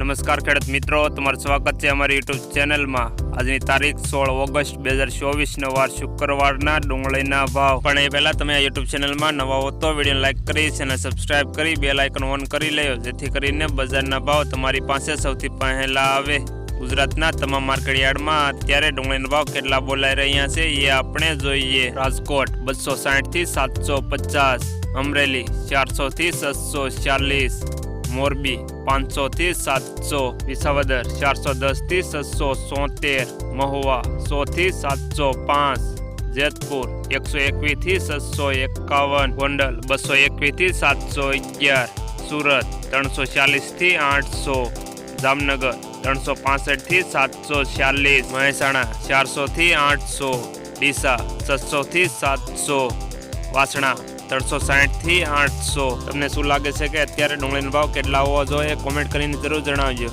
નમસ્કાર ખેડૂત મિત્રો, તમારું સ્વાગત છે અમારી યુટ્યુબ ચેનલમાં. આજની તારીખ સોળ ઓગસ્ટ બે હજાર ચોવીસનો વાર શુક્રવારના ડુંગળીના ભાવ. પણ એ પહેલાં તમે આ યુટ્યુબ ચેનલમાં નવા હો તો વીડિયો લાઇક કરી અને સબસ્ક્રાઇબ કરી, બે લાઇકન ઓન કરી લેજો, જેથી કરીને બજારના ભાવ તમારી પાસે સૌથી પહેલા આવે. ગુજરાતના તમામ માર્કેટ યાર્ડમાં અત્યારે ડુંગળીના ભાવ કેટલા બોલાઈ રહ્યા છે એ આપણે જોઈએ. રાજકોટ બસો સાઠથી સાતસો પચાસ, અમરેલી ચારસોથી સાતસો ચાલીસ મોરબી પાંચસો થી સાતસો, વિસાવદર ચારસો દસથી છસો સોતેર, મહુવા સો થી સાતસો પાંચ, જેતપુર એકસો એકવીસથી છસો એકાવન, ગોંડલ બસો એકવીસથી સાતસો અગિયાર, સુરત ત્રણસો ચાલીસથી આઠસો, જામનગર ત્રણસો પાસઠથી સાતસો ચાલીસ, મહેસાણા ચારસો થી આઠસો, ડીસા છસો થી સાતસો, વાસણા ત્રણસો સાઠથી આઠસો. તમને શું લાગે છે કે અત્યારે ડુંગળીનો ભાવ કેટલા હોવો જોઈએ? કોમેન્ટ કરીને જરૂર જણાવજો.